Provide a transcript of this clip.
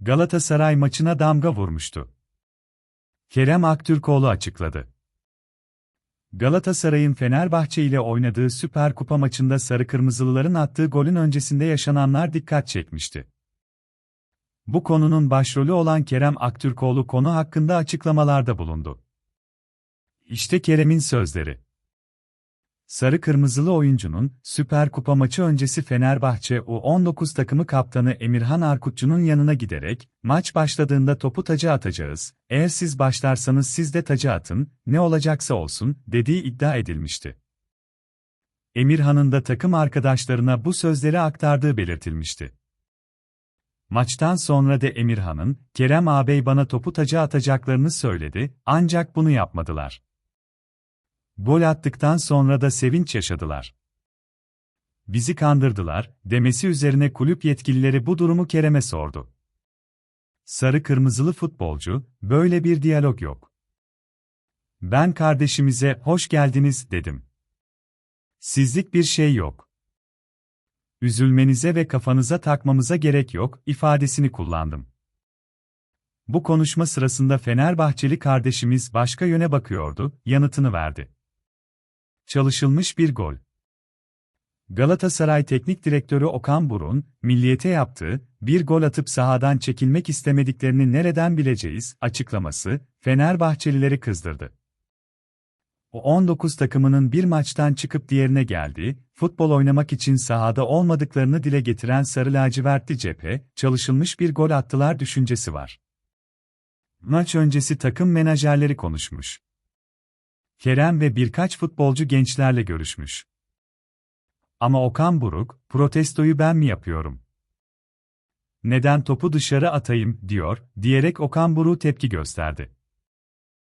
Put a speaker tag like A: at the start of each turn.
A: Galatasaray maçına damga vurmuştu. Kerem Aktürkoğlu açıkladı. Galatasaray'ın Fenerbahçe ile oynadığı Süper Kupa maçında sarı kırmızılıların attığı golün öncesinde yaşananlar dikkat çekmişti. Bu konunun başrolü olan Kerem Aktürkoğlu konu hakkında açıklamalarda bulundu. İşte Kerem'in sözleri. Sarı kırmızılı oyuncunun Süper Kupa maçı öncesi Fenerbahçe U19 takımı kaptanı Emirhan Arkutçu'nun yanına giderek, maç başladığında topu taca atacağız, eğer siz başlarsanız siz de taca atın, ne olacaksa olsun, dediği iddia edilmişti. Emirhan'ın da takım arkadaşlarına bu sözleri aktardığı belirtilmişti. Maçtan sonra da Emirhan'ın, Kerem ağabey bana topu taca atacaklarını söyledi, ancak bunu yapmadılar. Gol attıktan sonra da sevinç yaşadılar. Bizi kandırdılar, demesi üzerine kulüp yetkilileri bu durumu Kerem'e sordu. Sarı kırmızılı futbolcu, böyle bir diyalog yok. Ben kardeşimize hoş geldiniz dedim. Sizlik bir şey yok. Üzülmenize ve kafanıza takmamıza gerek yok ifadesini kullandım. Bu konuşma sırasında Fenerbahçeli kardeşimiz başka yöne bakıyordu, yanıtını verdi. Çalışılmış bir gol. Galatasaray Teknik Direktörü Okan Burun, milliyete yaptığı, bir gol atıp sahadan çekilmek istemediklerini nereden bileceğiz, açıklaması, Fenerbahçelileri kızdırdı. O 19 takımının bir maçtan çıkıp diğerine geldiği, futbol oynamak için sahada olmadıklarını dile getiren Sarı Lacivertli cephe, çalışılmış bir gol attılar düşüncesi var. Maç öncesi takım menajerleri konuşmuş. Kerem ve birkaç futbolcu gençlerle görüşmüş. Ama Okan Buruk, protestoyu ben mi yapıyorum? Neden topu dışarı atayım, diyor, diyerek Okan Buruk tepki gösterdi.